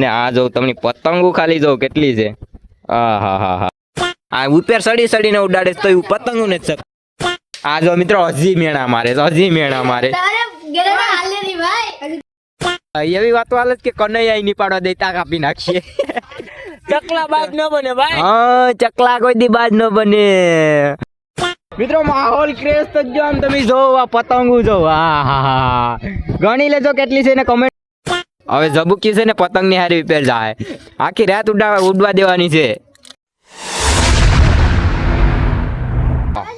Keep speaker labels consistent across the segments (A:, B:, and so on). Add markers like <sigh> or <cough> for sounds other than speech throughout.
A: ને આ જો તમને પતંગો ખાલી જો કેટલી છે? આ હા હા હા. આ ઉપર સડી સડીને ઉડાડે તો એવું પતંગો ને જ આ જો મિત્રો હજી મેણા મારે હજી મેણા મારે. એવી વાતો હાલે કે કનૈયા ની પાડવા દે તા કાપી નાખીએ.
B: ચકલા બાજ ન બને ભાઈ.
A: હા ચકલા કોઈ દી બાજ ન બને. મિત્રો માહોલ ક્રેઝ તો જો આમ તમે જોવો આ પતંગો જોવા હા હા હા. ગણી લેજો કેટલી છે ને કમેન્ટ હવે ઝબુકી છે ને પતંગની હારી પેર જાય આખી રાત ઉડા ઉડવા દેવાની છે.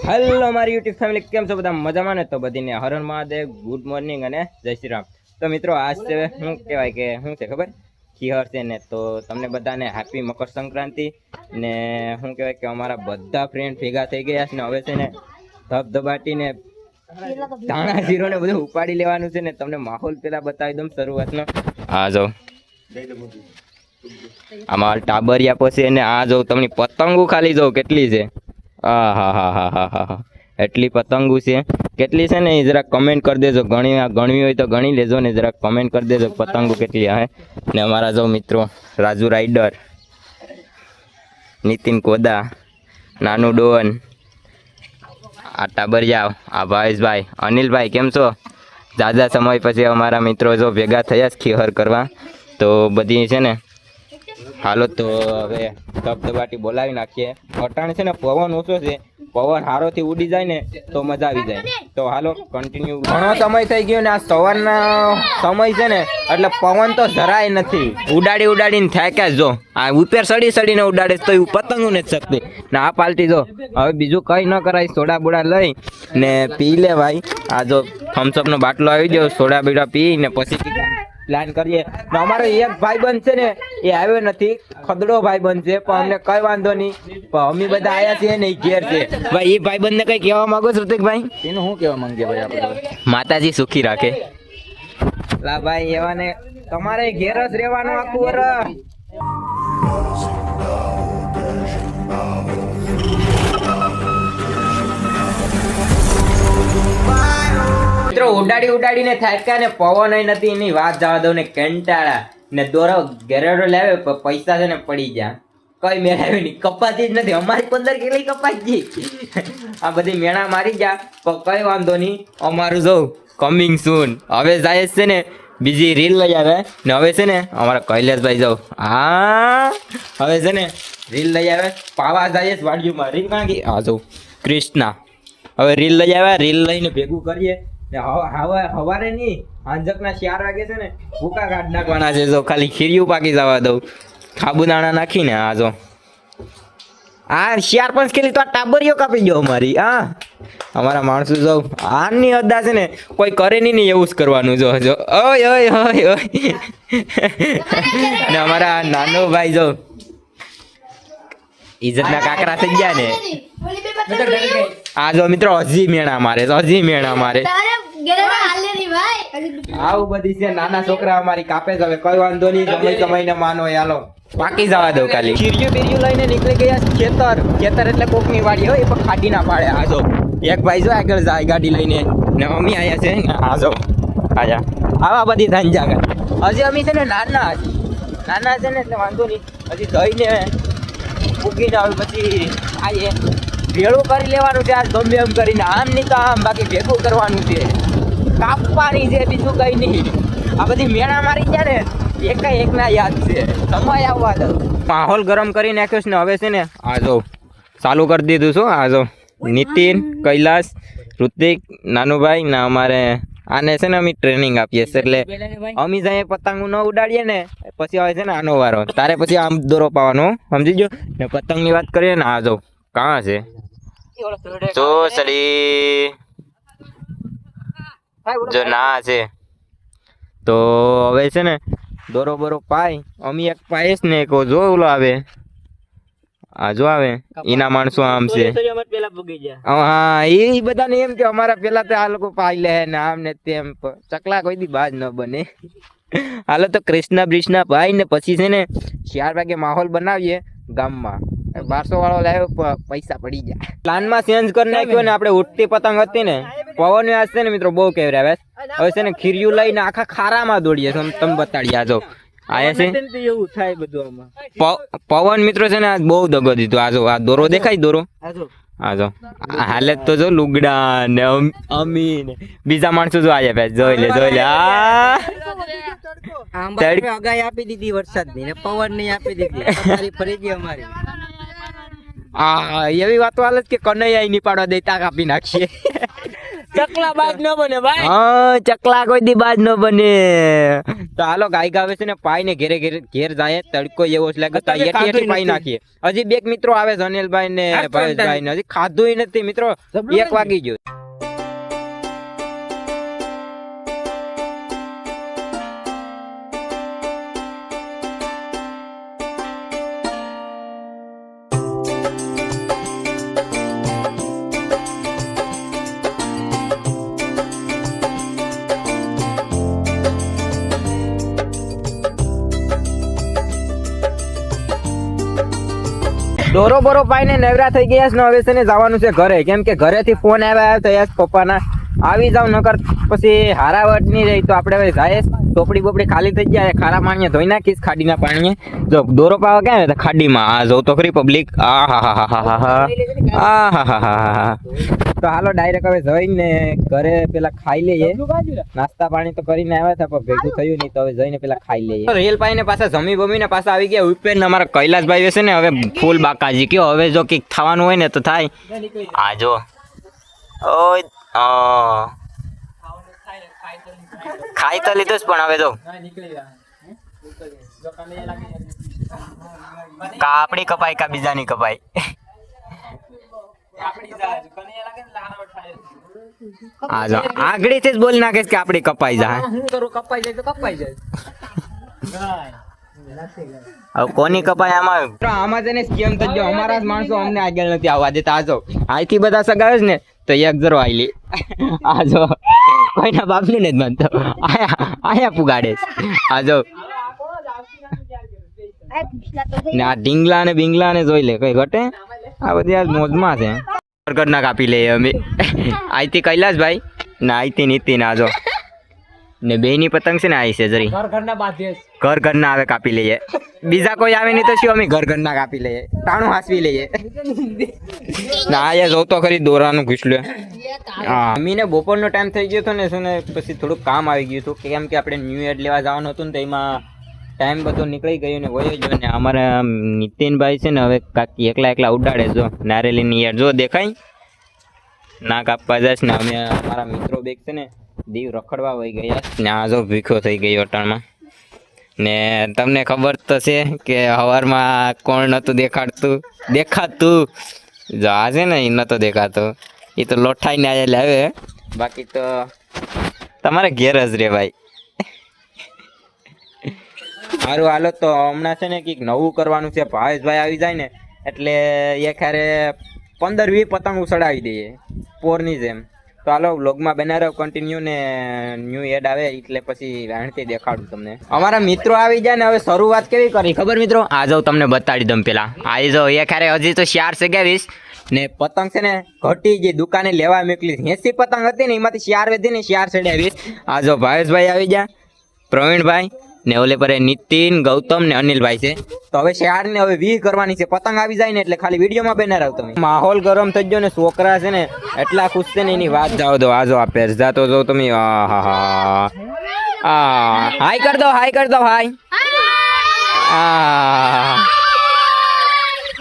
A: હેલો મારી યુટ્યુબ ફેમિલી કેમ છો બધા? મજામાં ને? તો બધીને હરણ મહાદેવ ગુડ મોર્નિંગ અને જય શ્રી રામ. તો મિત્રો, આજ છે શું કહેવાય કે શું છે, ખબર? ખીહર છે ને, તો તમને બધાને હેપી મકર સંક્રાંતિ ને શું કહેવાય કે અમારા બધા ફ્રેન્ડ ભેગા થઈ ગયા છે ને, હવે છે ને ધબધબાટીને ધાણા જીરો ને બધું ઉપાડી લેવાનું છે ને, તમને માહોલ પેલા બતાવી દઉં શરૂઆતનો. આ જો આમાં ટાબરિયા પછી અને આ જો તમને પતંગો ખાલી જો કેટલી છે? આ હા હા હા હા હા હા. એટલી પતંગો છે. કેટલી છે ને એ જરાક કમેન્ટ કરી દેજો. ગણી ગણવી હોય તો ગણી લેજો ને જરાક કમેન્ટ કરી દેજો પતંગો કેટલી હે. ને અમારા જો મિત્રો રાજુ રાઈડર નીતિન કોદા નાનું ડોન આ ટાબરિયા આ ભાવેશભાઈ અનિલભાઈ કેમ છો? જાજા સમય પછી અમારા મિત્રો જો ભેગા થયા છે ખીહર કરવા, તો બધી છે ને, હાલો તો હવે ધબધબાટી બોલાવી નાખીએ. અટાણે છે ને પવન ઓછો છે. પવન હારોથી ઉડી જાય ને તો મજા આવી જાય. તો હાલો કન્ટિન્યુ ઘણો સમય થઈ ગયો ને આ સવારના સમય છે ને, એટલે પવન તો જરાય નથી. ઉડાડી ઉડાડીને થાક્યા જ આ ઉપર સડી સડીને ઉડાડે તો એવું પતંગ ને શકતી ને આ પાલટી જો. હવે બીજું કઈ ન કરાય, સોડા બોડા લઈ ને પી લે ભાઈ. આ જો થમ્સઅપ નો બાટલો આવી ગયો, સોડા બીડા પી ને પછી પ્લાન કરીએ. ને અમારો એક ભાઈબંધ છે ને એ આવ્યો નથી. ખદડો ભાઈબંધ છે પણ અમને કઈ વાંધો નહીં. પણ અમે બધા આયા છીએ ને ઘેર છે. ભાઈ એ ભાઈ ને કઈ કહેવા માંગો છો ભાઈ
B: એનું શું કહેવા માંગે ભાઈ આપણે?
A: માતાજી સુખી રાખે. લા ભાઈ એવાને તમારે ઘેર જ રહેવાનું આખું વરસ. ઉડાડી ઉડાડીને થાક્યા ને પવન નથી, એની વાત જવા દઉં ને કંટાળા. ને દોરો ગેરેડો લાવે પૈસા છે ને પડી ગયા. કઈ મેળાવી નહીં કપાતી જ નથી. અમારી પંદર કેટલી કપાઈ ગઈ આ બધી મેળા મારી ગયા. પણ કઈ વાંધો નહીં. અમારું જો કમિંગ સૂન હવે જાય છે ને બીજી રીલ લઈ આવે. ને હવે છે ને અમારા કૈલાસભાઈ જાવ હા હવે છે ને રીલ લઈ આવે. પાવા જાય વાડીઓમાં. રીલ માંગી. હા જો કૃષ્ણા. હવે રીલ લઈ આવ્યા રીલ લઈને ભેગું કરીએ. હવા- હવા- હવારે નહીં હાંજકના ચાર વાગે છે ને ભૂકા કાઢ નાખવાના છે જો ખાલી ખીરિયું પાકી જવા દઉં. સાબુદાણા નાખીને આ જો. આ શિયાર પાંચ કિલી તો આ ટાબરીઓ કાપી ગયો અમારી હા. અમારા માણસો જો આની અદા છે ને કોઈ કરે નહીં ને એવું જ કરવાનું જો જો. ઓય ઓય ઓય ઓય. ને અમારા નાનો ભાઈ જો ઇજ્જતના કાકરા થઈ ગયા ને. આ જો મિત્રો હજી મેણા મારે હજી મેણા મારે.
C: તારે ઘરે હાલે ની ભાઈ.
A: આવું બધી છે નાના છોકરા અમારી કાપે હવે કઈ વાંધો નહીં સમય સમયને માનો યાલો પાકી જવા દો ખાલી. ખીર્યું બીર્યું લઈને નીકળી ગયા ખેતર. ખેતર એટલે કોકની વાડી હોય એ પણ ખાડી ના પાડે. આ જો એક ભાઈ જો આગળ જાય ગાડી લઈને. ને મમ્મી આયા છે આ જો આયા. આવા બધી ધંજા હજી અમે છે ને નાના નાના છે ને એટલે વાંધો નહીં. હજી ધોઈને ઉગીને જાવ પછી આઈએ ભેળું કરી લેવાનું છે આ ગમે એમ કરીને. આમ નહીં તો આમ, બાકી ભેગું કરવાનું છે. કાપવાની છે બીજું કંઈ નહીં. આ બધી મેણા મારી ગયા ને એક એકના યાદ છે. સમય આવવા દો. માહોલ ગરમ કરી નાખ્યો છે ને, હવે છે ને, આ જો ચાલુ કરી દીધું છું. આ જો નીતિન, કૈલાસ ઋતિક નાનુભાઈ ને અમારે આને છે ને અમે ટ્રેનિંગ આપીએ છીએ. એટલે અમે જાય પતંગ ન ઉડાડીએ ને પછી આવે છે ને આનો વારો. તારે પછી આમ દોરો પાવાનો સમજી ગયો? ને પતંગની વાત કરીએ ને આ જો કાં છે? ચોસડી જો ના છે. તો હવે છે ને દોરો બરો પાય અમે એક પાઈશ ને એક જો ઓલો આવે આ જો આવે એના માણસો આમ છે. હા એ બધાને એમ કે અમારા પેલા તો આ લોકો પાઈ લે ને આમ ને તેમ ચકલા કોઈ દી બાજ ન બને. હાલો તો કૃષ્ણ બ્રિષ્ણ ભાઈ ને પછી છે ને ચાર વાગે માહોલ બનાવીએ ગામમાં. બારસો વાળો લાવ્યો પૈસા પડી જાય પ્લાનમાં ચેન્જ કરી નાખ્યો ને આપણે ઉઠતી પતંગ હતી ને પવન વ્યાસ છે ને મિત્રો બહુ કેવરે આવે હવે છે ને ખીર્યું લઈને આખા ખારામાં દોડીએ તમે તમે બતાડીએ આ જો આયા છે?
B: એવું થાય બધું આમાં.
A: પવન મિત્રો છે ને આજ બહુ દગો દીધો. આજો આ દોરો દેખાય દોરો?
B: આજો જો.
A: આ જો. હાલત તો જો લુગડા ને અમ- ને બીજા માણસો જો આયા ભાઈ જોઈ લે જોઈ લે. આ!
B: અગાઈ આપી દીધી વરસાદની ને પવનની આપી દીધી. અમારી ફરી ગઈ અમારી.
A: આ એવી વાતો હાલત કે કનૈયા ની પાડવા દેતા કાપી નાખીએ.
B: ચકલા બાજ ન બને ભાઈ.
A: હા ચકલા કોઈ દી બાજ ન બને. તો હાલો ગાય ગાવે છે ને પાઈ ને ઘેરે ઘેરે ઘેર જાય તડકો એવો છે લાગે તો એટી એટી પાઈ નાખીએ. હજી બે મિત્રો આવે છે અનિલભાઈ ને
B: ભાઈ
A: ભાવેશભાઈ ને. હજી ખાધું નથી મિત્રો. એક વાગી ગયું. દોરો બોરો પાઈને નવરા થઈ ગયા છે ને હવે છે ને જવાનું છે ઘરે. કેમ કે ઘરેથી ફોન આવ્યા તો યસ પપ્પાના. આવી જાવ નકર પછી હારાવટ નહીં રહી તો આપણે હવે જાય ચોપડી બોપડી ખાલી થઈ જાય ખારા પાણીએ ધોઈ નાખીશ ખાડીના પાણીએ. જો દોરો પાવા ક્યાં ને ખાડીમાં આ જો તો ખરી પબ્લિક આ હા હા હા હા હા આ હા હા હા હા તો હાલો ડાયરેક્ટ હવે જઈને ઘરે પેલા ખાઈ લઈએ. નાસ્તા પાણી તો કરીને આવ્યા હતા પણ ભેગું થયું નહીં તો હવે જઈને પેલા ખાઈ લઈએ. રેલ પાઈને પાછા જમી બમીને પાછા આવી ગયા. ઉપર ને અમારા કૈલાસભાઈ હશે ને હવે ફૂલ બાકાજી. કયો હવે જો કંઈક થવાનું હોય ને તો થાય. આ જો. ઓય. ખાઈ તો લીધું જ પણ હવે તો. કા આપણી કપાઈ કા બીજાની કપાઈ. આ જો આગળીથી જ બોલ નાખે કે આપણી કપાઈ જાય
B: કપાઈ જાય તો કપાઈ જાય.
A: હવે કોની કપાય આમાં? આમાં છે ને સ્કેમ થઈ ગયો. અમારા જ માણસો અમને આગળ નથી આવવા દેતા. આજો અહીંથી બધા સગાવે છે ને તો એક જરો આઈલી આજો કોઈના બાપને નથી માનતો આયા આયા પુગાડે. આજો ને આ ઢીંગલા ને બિંગલા ને જોઈ લે, કઈ ઘટે? આ બધી આ મોજમાં છે. ના કાપી લઈએ અમે. અહીંથી કૈલાસભાઈ ને નીતિ ના આજો ને બે ની પતંગ છે ને આવી છે જરી.
B: ઘર ઘરના બાંધીએ
A: ઘર ઘરના આવે કાપી લઈએ. બીજા કોઈ આવે નહીં તો શું અમે ઘર ઘરના કાપી લઈએ? ટાણું હાસવી લઈએ. ના એ જોતો ખરી દોરાનું ઘૂસલું. હા. અમીને બપોરનો ટાઈમ થઈ ગયો હતો ને શું ને પછી થોડુંક કામ આવી ગયું હતું. કેમ કે આપણે ન્યૂ યર લેવા જવાનું હતું ને તો એમાં ટાઈમ બધો નીકળી ગયો ને હોય જો ને. અમારા નીતિનભાઈ છે ને હવે કાકી એકલા એકલા ઉડાડે જો. નારેલીની યાર જો દેખાય? ના કાપવા જાય ને અમે અમારા મિત્રો બેગ છે ને દીવ રખડવા વહી ગયા ને આ જો ભીખો થઈ ગયો અટાણમાં. ને તમને ખબર તો છે કે હવારમાં કોણ નહોતું દેખાડતું? દેખાતું. જો છે ને એ નહોતો દેખાતો. એ તો લોઠાઈને આજે લાવે બાકી તો તમારે ઘેર જ રે ભાઈ. સારું હાલો તો હમણાં છે ને કંઈક નવું કરવાનું છે. ભાવેશભાઈ આવી જાય ને, એટલે એ ખારે પંદર વીસ પતંગ ઉછળાવી દઈએ. પોરની જેમ. તો હાલો વ્લોગમાં બનારો કન્ટિન્યુ ને ન્યૂ એડ આવે, એટલે પછી રાણથી દેખાડું તમને. અમારા મિત્રો આવી જાય ને, હવે શરૂઆત કેવી કરી, ખબર મિત્રો? આ જાઉં તમને બતાડી દઉં પેલા. આવી જાઉં એ ખારે હજી તો ચાર સગાવીશ. ને પતંગ છે ને, ઘટી જે દુકાને લેવા મોકલી. એસી પતંગ હતી ને, એમાંથી ચાર વધી ને ચાર ચડાવીશ આ જો ભાવેશભાઈ આવી ગયા, પ્રવીણભાઈ. ને ઓલે પર નીતિન ગૌતમ ને અનિલભાઈ છે. તો હવે શિયાળ ને હવે વી કરવાની છે. પતંગ આવી જાય ને એટલે ખાલી વિડીયોમાં બેનર આવ તમે માહોલ ગરમ થઈ ગયો ને છોકરા છે ને એટલા ખુશ છે ને એની વાત. જાઓ દો આ જો આ પહેરજા તો જો તમે. આ હાય કર દો હાય કર દો હાય.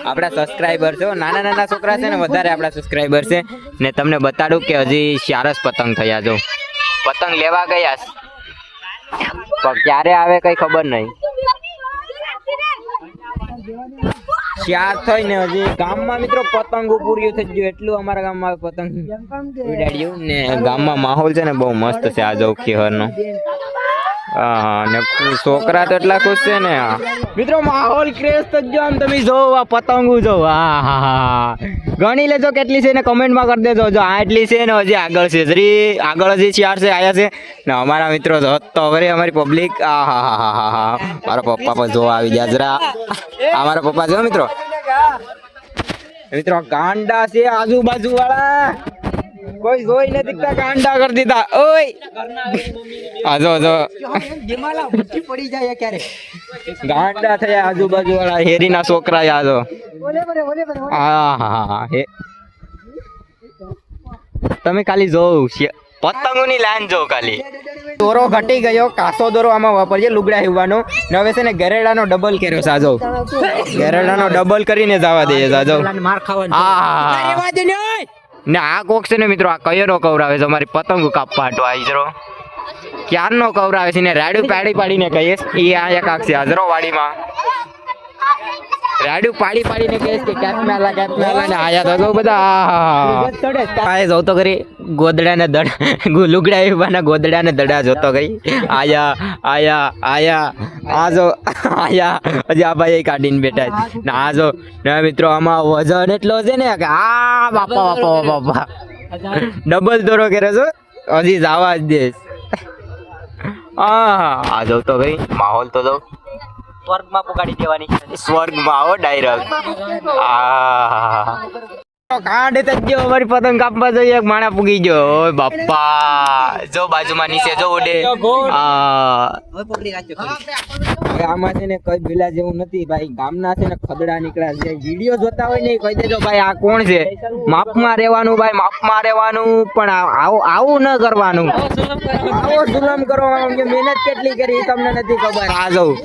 A: આપણા સબસ્ક્રાઈબર છો નાના નાના છોકરા છે ને વધારે આપણા સબસ્ક્રાઈબર છે. ને તમને બતાડું કે હજી ચાર જ પતંગ થયા જો. પતંગ લેવા ગયા. પણ ક્યારે આવે કઈ ખબર નહીં. ચાર થઈ ને હજી ગામમાં મિત્રો પતંગ પૂર્યું થઈ ગયું એટલું અમારા ગામમાં પતંગ. ઉડાડ્યું ને ગામમાં માહોલ છે ને બહુ મસ્ત છે આ જવું ખીહરનો છોકરા તો એટલા ખુશ છે ને મિત્રો, માહોલ ક્રેઝ થઈ ગયો આમ તમે જો આ પતંગો જો ગણી લેજો કેટલી છે ને કમેન્ટમાં કરી દેજો. જો આ એટલી છે ને હજી આગળ છે. જરી, આગળ હજી ચાર છે, આયા છે. ને અમારા મિત્રો જો તો હવે અમારી પબ્લિક આ હા હા હા હા હા મારા પપ્પા પણ જોવા આવી ગયા જરા. આ મારા પપ્પા જો મિત્રો. મિત્રો, ગાંડા છે આજુબાજુ વાળા કોઈ જોઈ નથી કાંડા કરી દીધા. ઓય! આ જો જો.
B: જીમાલા ભૂખી પડી જાય ક્યારે
A: ગાંડા થયા આજુબાજુ વાળા હેરીના છોકરા આ જો. હા હા હા તમે ખાલી જોવ પતંગોની લાઈન જો ખાલી. દોરો ઘટી ગયો કાસો દોરો આમાં વાપરીએ લુગડા હીવવાનો. ને હવે છે ને ગરેડાનો ડબલ કર્યો સાજો ગરેડાનો ડબલ કરીને જવા દઈએ સાજો
B: માર ખાવાનો.
A: આ ને આ કોક છે ને મિત્રો, આ કયરો કવરાવે છે, અમારી પતંગ કાપવા હાટો આવી જરો ક્યારનો કવરાવે છે ને, રાડું પાડી પાડીને કહીએ એ આ એક આખી હાજરો વાડીમાં રાડું પાડી પાડીને કહે કે કેપ મેલા કેપ મેલા ને આયા તો બધા. આહા. જોતો કરી ગોદડા ને દડ લુગડા એવાના ગોદડાને દડા જોતો કરી આયા આયા આયા, આ જો, આયા. હજી આ ભાઈ કાઢીને બેઠા છે. ને આ જો, ને મિત્રો, આમાં વજન એટલો છે ને કે, આ બાપા બાપા બાપા ડબલ દોરો કરે છો, હજી જવા જ દેશ આ આ જો તો ભાઈ માહોલ તો જો.
B: સ્વર્ગમાં પોગાડી દેવાની.
A: સ્વર્ગમાં આવો ડાયરેક્ટ. આ. કાંડ જ ગયો અમારી પતંગ કાપવા જઈએ એક માણા પૂગી ગયો. ઓય બાપા. જો બાજુમાં નીચે જો ઉડે. આ.
B: હવે પકડી રાખ્યો
A: હવે આમાં છે ને કઈ ભીલા જેવું નથી ભાઈ. ગામના છે ને ખદડા નીકળ્યા છે. વીડિયો જોતા હોય ને કહી દેજો ભાઈ આ કોણ છે? માપમાં રહેવાનું ભાઈ માપમાં રહેવાનું પણ આવું આવું ન કરવાનું. આવો જુલમ કરવાનું મહેનત કેટલી કરી એ તમને નથી ખબર. આ જવું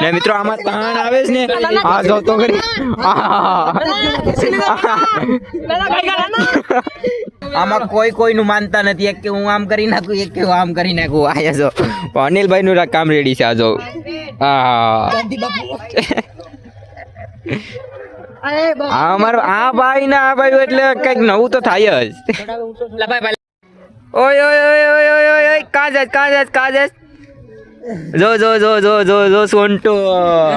A: ને મિત્રો આમાં તાણ આવે છે ને? આ જો તો કરી. આમાં કોઈ કોઈનું માનતા નથી. એક કે હું આમ કરી નાખું એક કે હું આમ કરી નાખું. આયા જો. અનિલભાઈ નું કામ રેડી છે આ જો. આ આ આ ભાઈ ના આ ભાઈ એટલે કંઈક નવું તો થાય જ. ઓય ઓય ઓય ઓય ઓય ઓય ઓય કાં જાય કાં જાય કાં જાય જો જો જો જો જો જો સોન્ટો.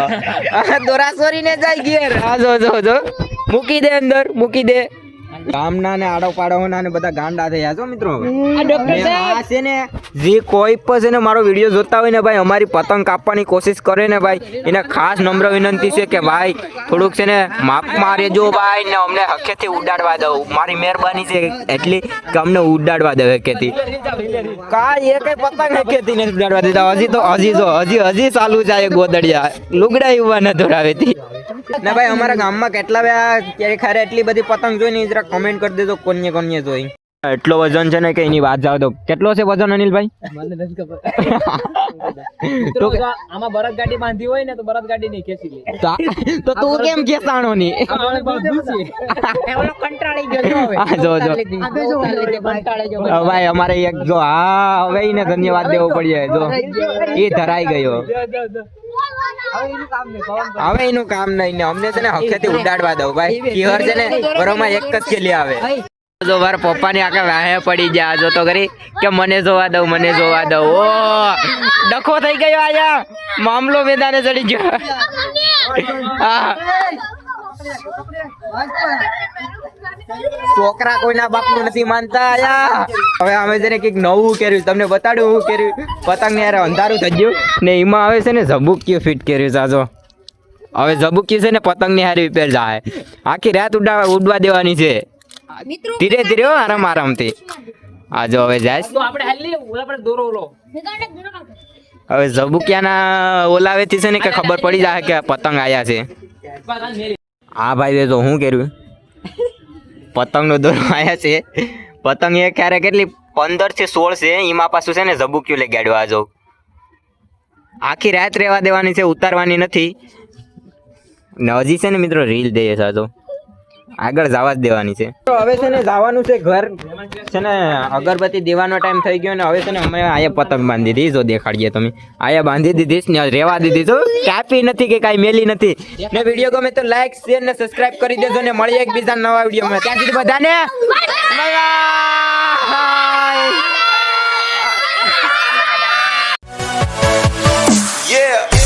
A: <laughs> આ દોરા સોરીને જાય ગિયર આ જો જો જો. મૂકી દે અંદર મૂકી દે. ગામના ને આડો પાડોના ને બધા ગાંડા થયા છો મિત્રો આ છે ને જે કોઈ પણ છે ને મારો વીડિયો જોતા હોય ને ભાઈ અમારી પતંગ કાપવાની કોશિશ કરે ને ભાઈ. એને ખાસ નમ્ર વિનંતી છે કે ભાઈ થોડુંક છે ને માપ મારે જો ભાઈ ને અમને હકેથી ઉડાડવા દઉં મારી મહેરબાની છે એટલી કે અમને ઉડાડવા દે હકેથી. કાંઈ એ કઈ પતંગ હકેથી નથી ઉડાડવા દેતા. હજી તો હજી તો હજી હજી ચાલુ જાય ગોદડિયા. લુગડા યુવા ન દોરાવેતી ને ભાઈ, અમારા ગામમાં કેટલા બે ખરે એટલી બધી પતંગ જોઈ ને જરા કોમેન્ટ કરી દેજો કોને કોને જોઈ. એટલો વજન છે ને કે એની વાત જાવ તો. કેટલો છે વજન અનિલભાઈ? તો
B: આમાં બરદ ગાડી બાંધી હોય ને તો બરદ ગાડી નહીં ખેંચી લે.
A: તો તું કેમ ખેસાણો ની
B: કંટાળી ગયો
A: આ જો જો.
B: કંટાળી ગયો.
A: હવે ભાઈ અમારે એક જો હા હવે એને ધન્યવાદ દેવો પડ્યો જો. એ ધરાઈ ગયો. હવે એનું કામ નહીં ને અમને છે ને હકેથી ઉડાડવા દઉં ભાઈ. કિહર છે ને બરોમાં એક જ ખેલી આવે. જો મારા પપ્પાની આખા વાહે પડી ગયા. જો તો કરી કે મને જોવા દઉં, મને જોવા દઉં. ઓ, ડખો થઈ ગયો આયા મામલો મેદાને ચડી ગયો. હા. છોકરા કોઈના બાપનું નથી માનતા આયા હવે અમે છે ને કંઈક નવું કર્યું, તમને બતાડું હું કર્યું. પતંગ ને અંધારું થઈ ગયું. ને એમાં આવે છે ને ઝબુક્યું ફિટ કર્યું સાજો હવે ઝબુક્યું છે ને પતંગની હારી પેર જાય. આખી રાત ઉડા ઉડવા દેવાની છે. ધીરે ધીરે આરામ આરામથી. આ જો હવે જાય.
B: તો આપણે હાલી આપણે દોરો ઓલો
A: હવે ઝબુકિયાના ઓલાવેથી છે ને કે ખબર પડી જાય કે પતંગ આયા છે. હા ભાઈ તો શું કર્યું પતંગનો દોરો આયા છે. પતંગ એ ક્યારે કેટલી પંદરથી સોળ છે એમાં પાછું છે ને ઝબુક્યું લઈ ગાડ્યો જો. આખી રાત રહેવા દેવાની છે ઉતારવાની નથી. ને હજી છે ને મિત્રો રીલ દઈએ તો આગળ જવા જ દેવાની છે. તો હવે છે ને જવાનું છે ઘર. છે ને અગરબત્તી દેવાનો ટાઈમ થઈ ગયો ને હવે છે ને અમે આયા પતંગ બાંધી દીધી. જો દેખાડીએ તમે. આયા બાંધી દીધી ને રેવા દીધી તો કાપી નથી કે કાઈ મેલી નથી. ને વીડિયો ગમે તો લાઈક શેર ને સબસ્ક્રાઇબ કરી દેજો ને મળીએ એક બીજા નવા વિડીયોમાં ત્યાં સુધી બધાને Yeah.